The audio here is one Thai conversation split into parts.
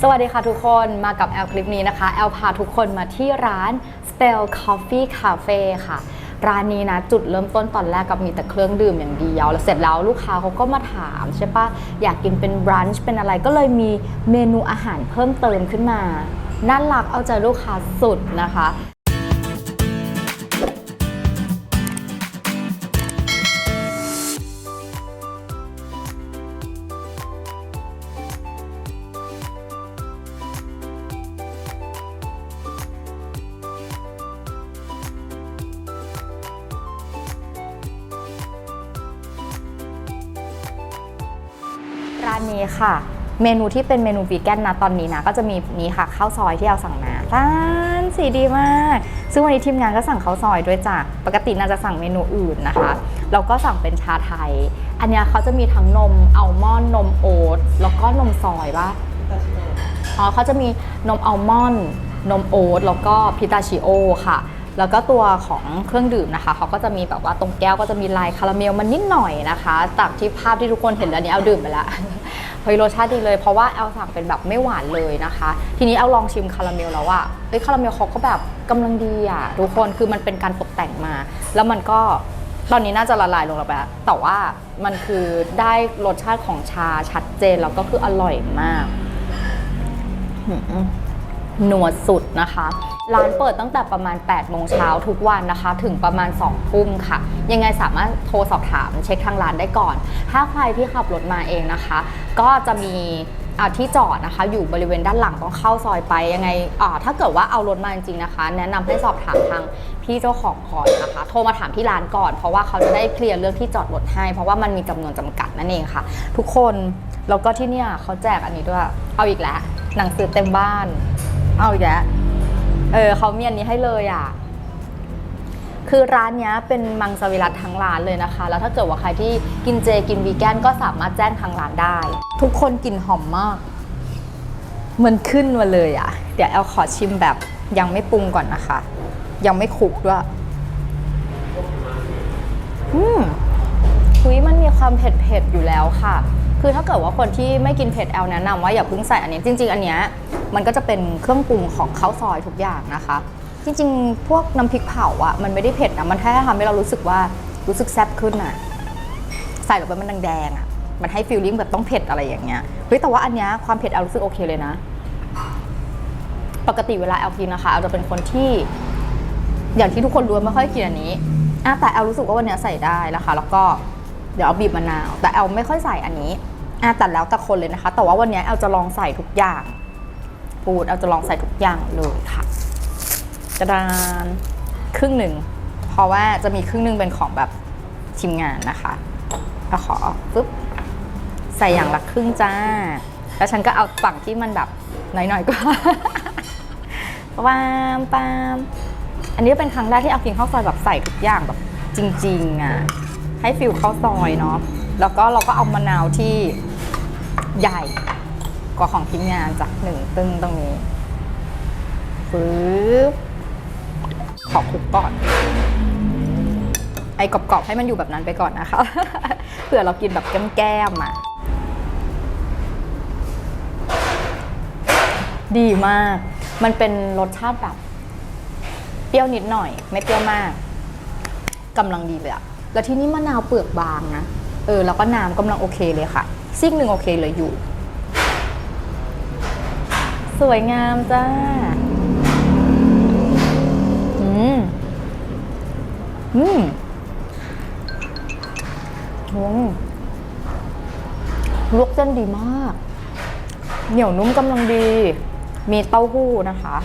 สวัสดีค่ะทุกคนมากับแอลคลิปนี้นะคะ แอลพาทุกคนมาที่ร้าน Spell Coffee Cafe ค่ะ ร้านนี้นะจุดเริ่มต้นตอนแรกกับมีแต่เครื่องดื่มอย่างเดียวแล้วเสร็จแล้วลูกค้าเขาก็มาถามใช่ปะอยากกินเป็นบรันช์เป็นอะไรก็เลยมีเมนูอาหารเพิ่มเติมขึ้นมาน่ารักเอาใจลูกค้าสุดนะคะ ร้านนี้ค่ะ เมนูที่เป็นเมนูวีแกนนะตอนนี้นะ ก็จะมีนี้ค่ะข้าวซอยที่เราสั่งมาร้านสีดีมาก ซึ่งวันนี้ทีมงานก็สั่งข้าวซอยด้วยจ้ะปกติน่าจะสั่งเมนูอื่นนะคะเราก็สั่งเป็นชาไทย อันเนี้ยเขาจะมีทั้งนมอัลมอนด์นมโอ๊ตแล้วก็นมซอยป่ะอ๋อเขาจะมีนมอัลมอนด์นมโอ๊ตแล้วก็พิตาชิโอค่ะ แล้วก็ตัวของเครื่องดื่มนะคะเขาก็จะมีแบบว่าตรงแก้วก็จะมีลายคาราเมลมันนิดหน่อยนะคะจากที่ภาพที่ทุกคนเห็นแล้วเนี้เอาดื่มไปล้วเฮ้ยรสชาติดีเลยเพราะว่าแอลสั่งเป็นแบบไม่หวานเลยนะคะ ทีนี้เอาลองชิมคาราเมลแล้วอะเฮ้ยคาราเมลเขาก็แบบกำลังดีอะทุกคนคือมันเป็นการตกแต่งมา แล้วมันก็ตอนนี้น่าจะละลายลงแล้วแบบแต่ว่ามันคือได้รสชาติของชาชัดเจนแล้วก็คืออร่อยมาก หนัวสุดนะคะ ร้านเปิดตั้งแต่ประมาณ 8 โมงเช้าทุกวันนะคะ ถึงประมาณ 2 ทุ่มค่ะ ยังไงสามารถโทรสอบถามเช็คทางร้านได้ก่อน ถ้าใครที่ขับรถมาเองนะคะ ก็จะมีที่จอดนะคะ อยู่บริเวณด้านหลังต้องเข้าซอยไปยังไงถ้าเกิดว่าเอารถมาจริงๆนะคะ แนะนำให้สอบถามทางพี่เจ้าของก่อนนะคะ โทรมาถามที่ร้านก่อน เพราะว่าเขาจะได้เคลียร์เรื่องที่จอดรถให้ เพราะว่ามันมีจำนวนจำกัดนั่นเองค่ะ ทุกคนแล้วก็ที่เนี่ยเขาแจกอันนี้ด้วยเอาอีกแล้วหนังสือเต็มบ้าน เอาอีกแล้วเออเขามีอันนี้ให้เลยอะ คือร้านเนี้ยเป็นมังสวิรัตทั้งร้านเลยนะคะ แล้วถ้าเกิดว่าใครที่กินเจกินวีแกนก็สามารถแจ้งทางร้านได้ ทุกคนกลิ่นหอมมาก มันขึ้นมาเลยอะ เดี๋ยวแอลขอชิมแบบยังไม่ปรุงก่อนนะคะ ยังไม่คลุกด้วย อืมคุยมันมีความเผ็ดๆอยู่แล้วค่ะ คือถ้าเกิดว่าคนที่ไม่กินเผ็ดแอลแนะนำว่าอย่าเพิ่งใส่อันนี้ จริง ๆ อันเนี้ยมันก็จะเป็นเครื่องปรุงของข้าวซอยทุกอย่างนะคะ จริง ๆ พวกน้ำพริกเผาอะมันไม่ได้เผ็ดนะมันแค่ทำให้เรารู้สึกว่ารู้สึกแซ่บขึ้นอะใส่ลงไปมันแดงๆอะมันให้ฟีลลิ่งแบบต้องเผ็ดอะไรอย่างเงี้ยเฮ้ยแต่ว่าอันเนี้ยความเผ็ดแอลรู้สึกโอเคเลยนะ ปกติเวลาแอลกินนะคะแอลจะเป็นคนที่ อย่างที่ทุกคนรู้ไม่ค่อยกินอันนี้อะแต่แอลรู้สึกว่าวันเนี้ยใส่ได้นะคะ แล้วก็เดี๋ยวเอาบีบมะนาว แต่แอลไม่ค่อยใส่อันนี้ อะแต่แล้วแต่คนเลยนะคะ แต่ว่าวันนี้ยแอลจะลองใส่ทุกอย่างพูดแอลจะลองใส่ทุกอย่างเลยค่ะกระดานครึ่งหนึ่ง เพราะว่าจะมีครึ่งหนึ่งเป็นของแบบทีมงานนะคะเอาขอปุ๊บใส่อย่างละครึ่งจ้า แล้วฉันก็เอาฝั่งที่มันแบบน้อยๆก็ปามปามอันนี้เป็นครั้งแรกที่เอากินข้าวซอยแบบใส่ทุกอย่างแบบจริงๆอะให้ฟิลข้าวซอยเนาะแล้วก็เราก็เอามะนาวที่ ใหญ่กว่าของทีมงานจากหนึ่งตึงตรงนี้ปึ๊บขอคลุกก่อน ไอ้กรอบๆให้มันอยู่แบบนั้นไปก่อนนะคะ เผื่อเรากินแบบแก้มๆอะดีมาก มันเป็นรสชาติแบบ เปรี้ยวนิดหน่อย ไม่เปรี้ยวมากกำลังดีเลยอะแล้วที่นี่มะนาวเปลือกบางนะ เออ แล้วก็น้ำกำลังโอเคเลยค่ะ ซีกหนึ่งโอเคเลยอยู่ สวยงามจ้าอืม อืมโอ้ลวกเส้นดีมาก เหนียวนุ่มกำลังดี มีเต้าหู้นะคะ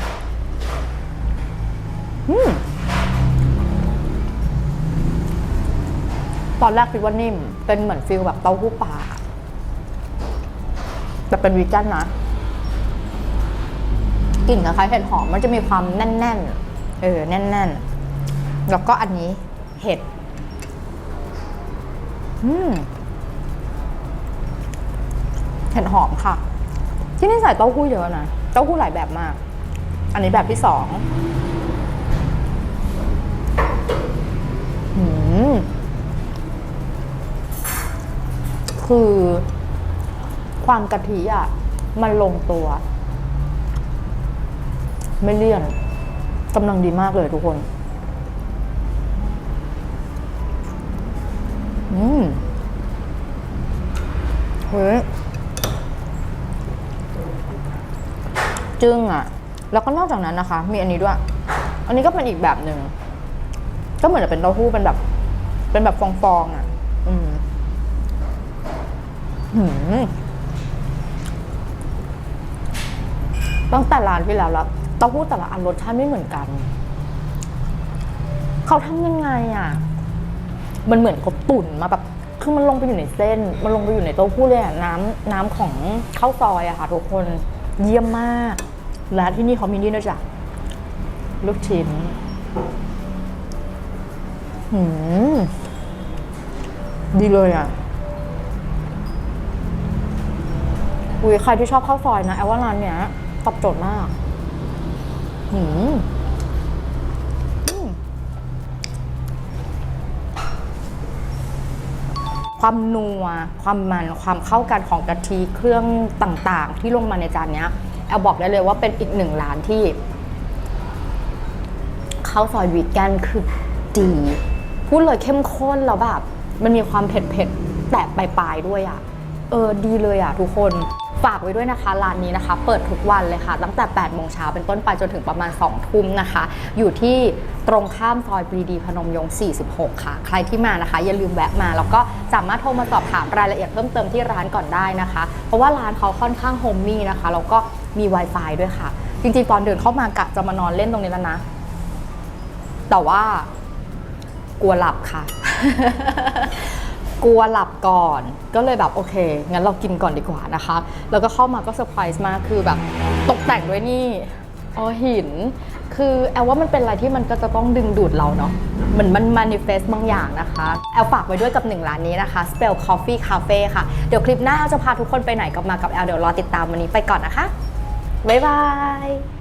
อืม ตอนแรกคิดว่านิ่ม เป็นเหมือนฟิลแบบเต้าหู้ปลา แต่เป็นวีแกนนะกลิ่นคล้ายๆเห็ดหอมมันจะมีความแน่นๆ เออ แน่นๆ แล้วก็อันนี้เห็ด อืม เห็ดหอมค่ะ ที่นี่ใส่เต้าหู้เยอะนะ เต้าหู้หลายแบบมาก อันนี้แบบที่สองคือ ความกะทิอะ มันลงตัว ไม่เลี่ยนกำลังดีมากเลยทุกคน อืมเฮ้ยจึ้งอะ แล้วก็นอกจากนั้นนะคะ มีอันนี้ด้วย อันนี้ก็เป็นอีกแบบหนึ่ง ก็เหมือนจะเป็นเต้าหู้เป็นแบบ เป็นแบบฟองๆอะ อืม หืม ตั้งแต่ร้านที่แล้วแล้วเต้าหู้แต่ละอันรสชาติไม่เหมือนกัน เขาทำยังไงอะ มันเหมือนเขาตุ๋นมาแบบคือมันลงไปอยู่ในเส้น มันลงไปอยู่ในเต้าหู้เลยอะน้ำน้ำของข้าวซอยอะค่ะทุกคนเยี่ยมมาก และที่นี่เขามีนี่ด้วยจ้ะลูกชิ้นหืมดีเลยอะอุ้ยใครที่ชอบข้าวซอยนะแอลว่าร้านเนี้ย ตอบโจทย์มากหืมความนัว ความมัน ความเข้ากันของกะทิเครื่องต่างๆ ที่ลงมาในจานนี้แอลบอกได้เลยว่าเป็นอีกหนึ่งร้านที่ข้าวซอยวีแกนคือดี พูดเลยเข้มข้นแล้วแบบ มันมีความเผ็ดๆ แตะปลายๆด้วยอะ่ะ เออดีเลยอะ่ะทุกคน ฝากไว้ด้วยนะคะร้านนี้นะคะ เปิดทุกวันเลยค่ะ ตั้งแต่8โมงเช้าเป็นต้นไปจนถึงประมาณ 2 ทุ่มนะคะ อยู่ที่ตรงข้ามซอยปรีดีพนมยงค์46 ค่ะ ใครที่มานะคะ อย่าลืมแวะมาแล้วก็สามารถโทรมาสอบถามรายละเอียดเพิ่มเติมที่ร้านก่อนได้นะคะ เพราะว่าร้านเขาค่อนข้างโฮมมี่นะคะแล้วก็มี Wi-Fi ด้วยค่ะ จริงๆ ตอนเดินเข้ามากะจะมานอนเล่นตรงนี้แล้วนะ แต่ว่ากลัวหลับค่ะ กลัวหลับก่อน ก็เลยแบบโอเค งั้นเรากินก่อนดีกว่านะคะ แล้วก็เข้ามาก็เซอร์ไพรส์มากคือแบบตกแต่งด้วยนี่อ๋อหิน คือแอลว่ามันเป็นอะไรที่มันก็จะต้องดึงดูดเราเนาะเหมือนมัน manifest บางอย่างนะคะ แอลฝากไว้ด้วยกับหนึ่งร้านนี้นะคะ Spell Coffee Cafe ค่ะ เดี๋ยวคลิปหน้าแอลจะพาทุกคนไปไหนกับมากับแอลเดี๋ยวรอติดตามวันนี้ไปก่อนนะคะ บ๊ายบาย